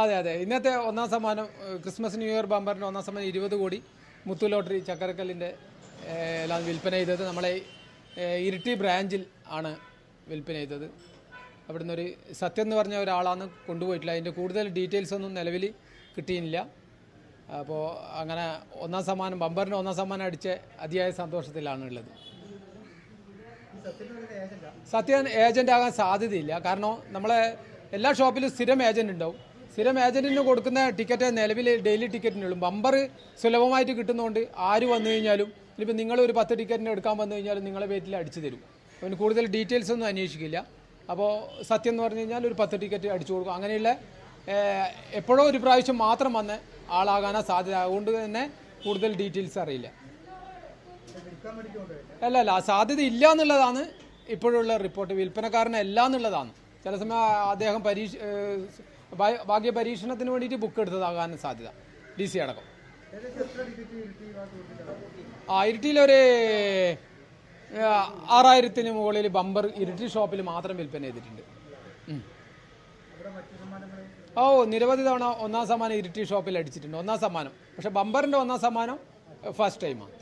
അതെ അതെ. ഇന്നത്തെ ഒന്നാം സമ്മാനം ക്രിസ്മസ് ന്യൂ ഇയർ ബമ്പറിന്റെ ഒന്നാം സമ്മാനം ഇരുപത് കോടി. മുത്തു ലോട്ടറി ചക്കരക്കല്ലിന്റെ എല്ലാം വിൽപ്പന ചെയ്തത്. നമ്മളെ ഇരിട്ടി ബ്രാഞ്ചിൽ ആണ് വിൽപ്പന ചെയ്തത്. അവിടുന്ന് ഒരു സത്യം എന്ന് പറഞ്ഞ ഒരാളാണ് കൊണ്ടുപോയിട്ടില്ല അതിന്റെ കൂടുതൽ ഡീറ്റെയിൽസ് ഒന്നും നിലവിൽ കിട്ടിയില്ല. അപ്പോൾ അങ്ങനെ ഒന്നാം സമ്മാനം ബമ്പറിന്റെ ഒന്നാം സമ്മാനം അടിച്ച അതിയായ സന്തോഷത്തിലാണ് ഉള്ളത്. സത്യൻ ഏജന്റ് ആകാൻ സാധ്യതയില്ല. കാരണം നമ്മളെ എല്ലാ ഷോപ്പിലും സ്ഥിരം ഏജന്റ് ഉണ്ടാവും. സ്ഥിരം ഏജന്റിന് കൊടുക്കുന്ന ടിക്കറ്റ് നിലവിൽ ഡെയിലി ടിക്കറ്റിനുള്ളൂ ബമ്പർ സുലഭമായിട്ട് കിട്ടുന്നതുകൊണ്ട് ആര് വന്നു കഴിഞ്ഞാലും ഇനിയിപ്പോൾ നിങ്ങൾ ഒരു പത്ത് ടിക്കറ്റിന് എടുക്കാൻ വന്നു കഴിഞ്ഞാലും നിങ്ങളെ പേറ്റിൽ അടിച്ചു തരും. അവന് കൂടുതൽ ഡീറ്റെയിൽസ് ഒന്നും അന്വേഷിക്കില്ല. അപ്പോൾ സത്യം എന്ന് പറഞ്ഞു കഴിഞ്ഞാൽ ഒരു പത്ത് ടിക്കറ്റ് അടിച്ചു കൊടുക്കും. അങ്ങനെയുള്ള എപ്പോഴോ ഒരു പ്രാവശ്യം മാത്രം വന്ന് ആളാകാനാ സാധ്യത. അതുകൊണ്ട് തന്നെ കൂടുതൽ ഡീറ്റെയിൽസ് അറിയില്ല. അല്ല അല്ല സാധ്യത ഇല്ല എന്നുള്ളതാണ് ഇപ്പോഴുള്ള റിപ്പോർട്ട് വിൽപ്പനക്കാരനല്ല എന്നുള്ളതാണ് ചില സമയം അദ്ദേഹം പരീക്ഷ ഭാഗ്യ പരീക്ഷണത്തിന് വേണ്ടിയിട്ട് ബുക്ക് എടുത്തതാകാൻ സാധ്യത. ഡി സി അടക്കം. ആ ഇരിട്ടിയിലൊരു ആറായിരത്തിന് മുകളിൽ ബമ്പർ ഇരിട്ടി ഷോപ്പിൽ മാത്രം വിൽപ്പന ചെയ്തിട്ടുണ്ട്. ഓ നിരവധി തവണ ഒന്നാം സമ്മാനം ഇരിട്ടി ഷോപ്പിൽ അടിച്ചിട്ടുണ്ട്. ഒന്നാം സമ്മാനം. പക്ഷെ ബമ്പറിന്റെ ഒന്നാം സമ്മാനം ഫസ്റ്റ് ടൈമാണ്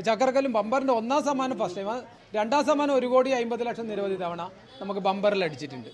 ചക്കരക്കല്ലും ബമ്പറിന്റെ ഒന്നാം സമ്മാനം ഫസ്റ്റ് ടൈം രണ്ടാം സമ്മാനം ഒരു കോടി അമ്പത് ലക്ഷം നിരവധി തവണ നമുക്ക് ബമ്പറിൽ അടിച്ചിട്ടുണ്ട്.